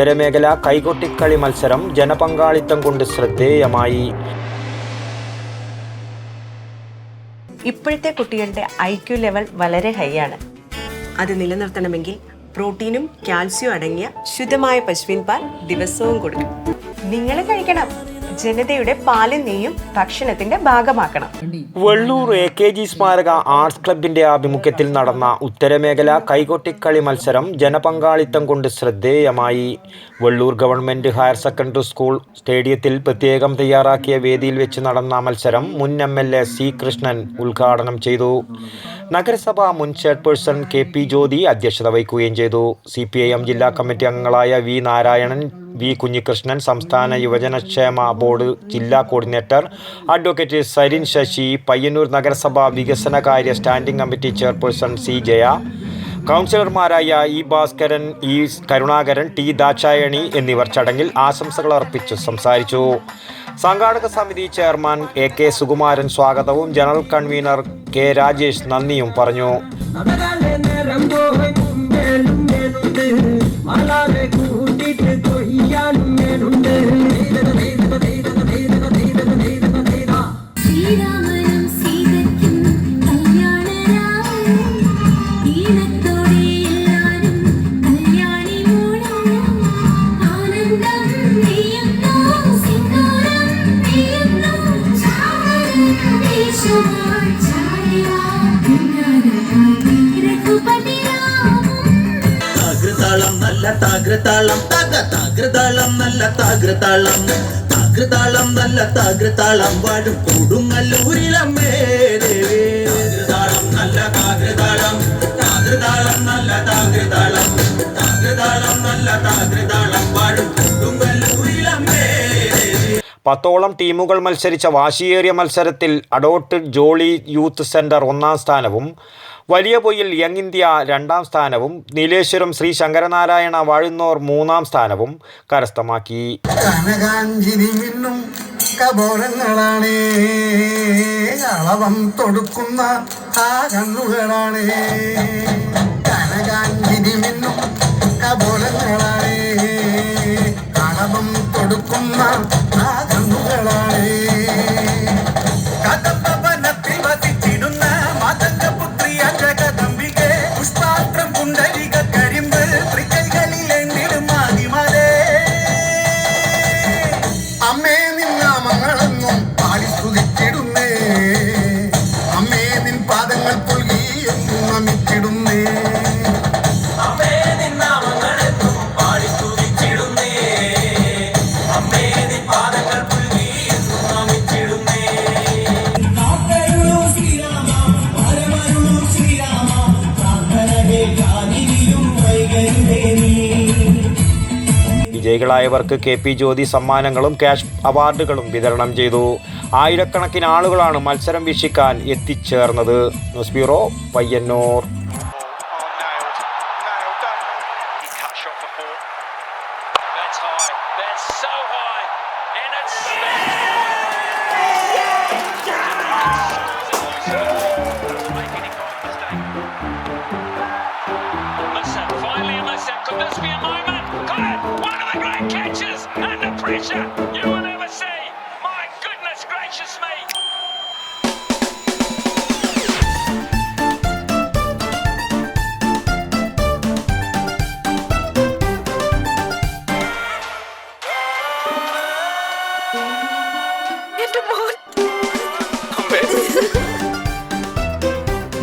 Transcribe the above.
ഉത്തരമേഖല കൈകൊട്ടിക്കളി മത്സരം ജനപങ്കാളിത്തം കൊണ്ട് ശ്രദ്ധേയമായി. ഇപ്പോഴത്തെ കുട്ടികളുടെ ഐ ക്യു ലെവൽ വളരെ ഹൈ ആണ്. അത് നിലനിർത്തണമെങ്കിൽ പ്രോട്ടീനും കാൽസ്യവും അടങ്ങിയ ശുദ്ധമായ പശുവിൻ പാൽ ദിവസവും കൊടുക്കും നിങ്ങൾ കഴിക്കണം. ജനതയുടെ പാലും നെയ്യും ഭക്ഷണത്തിന്റെ ഭാഗമാക്കണം. വെള്ളൂർ എ കെ ജി സ്മാരക ആർട്സ് ക്ലബിന്റെ ആഭിമുഖ്യത്തിൽ നടന്ന ഉത്തരമേഖല കൈകൊട്ടിക്കളി മത്സരം ജനപങ്കാളിത്തം കൊണ്ട് ശ്രദ്ധേയമായി. Vellur government higher secondary school സ്റ്റേഡിയത്തിൽ പ്രത്യേകം തയ്യാറാക്കിയ വേദിയിൽ വെച്ച് നടന്ന മത്സരം മുൻ M L A C Krishnan ഉദ്ഘാടനം ചെയ്തു. നഗരസഭ മുൻ ചെയർപേഴ്സൺ കെ പി ജ്യോതി അധ്യക്ഷത വഹിക്കുകയും ചെയ്തു. സി പി ഐ എം ജില്ലാ കമ്മിറ്റി അംഗങ്ങളായ വി നാരായണൻ വി കുഞ്ഞികൃഷ്ണൻ സംസ്ഥാന യുവജനക്ഷേമ ബോർഡ് ജില്ലാ കോർഡിനേറ്റർ അഡ്വക്കേറ്റ് സരിൻ ശശി പയ്യന്നൂർ നഗരസഭ വികസനകാര്യ standing committee chairperson C Jaya കൗൺസിലർമാരായ E Bhaskaran E Karunakaran T Dakshayani എന്നിവർ ചടങ്ങിൽ ആശംസകൾ അർപ്പിച്ച് സംസാരിച്ചു. സംഘാടക സമിതി ചെയർമാൻ എ കെ സുകുമാരൻ സ്വാഗതവും ജനറൽ കൺവീനർ കെ രാജേഷ് നന്ദിയും പറഞ്ഞു. അവരാലെ താകൃതാളം നല്ല താകൃതാളം തക താകൃതാളം നല്ല താകൃതാളം താകൃതാളം നല്ല താകൃതാളം വാഴും കൊടുങ്ങല്ലൂരിലമ്മേ താകൃതാളം നല്ല താകൃതാളം താകൃതാളം നല്ല താകൃതാളം താകൃതാളം നല്ല താകൃതാളം ദേവി പത്തോളം ടീമുകൾ മത്സരിച്ച വാശിയേറിയ മത്സരത്തിൽ അഡോട്ട് ജോളി യൂത്ത് സെന്റർ ഒന്നാം സ്ഥാനവും വലിയ പൊയിൽ യങ് ഇന്ത്യ രണ്ടാം സ്ഥാനവും നീലേശ്വരം ശ്രീ ശങ്കരനാരായണ വാഴുന്നോർ മൂന്നാം സ്ഥാനവും കരസ്ഥമാക്കി. കബോലങ്ങളാണ് അളവം തൊടുക്കുന്ന ആ കണ്ണുകളാണ്. കനകാഞ്ചിരി മിന്നും കബോലങ്ങളാണ് അളവം തൊടുക്കുന്ന ആ കണ്ണുകളാണ് വിജയികളായവർക്ക് കെ പി ജ്യോതി സമ്മാനങ്ങളും ക്യാഷ് അവാർഡുകളും വിതരണം ചെയ്തു. ആയിരക്കണക്കിന് ആളുകളാണ് മത്സരം വീക്ഷിക്കാൻ എത്തിച്ചേർന്നത്. News bureau Payyanur Let's be a so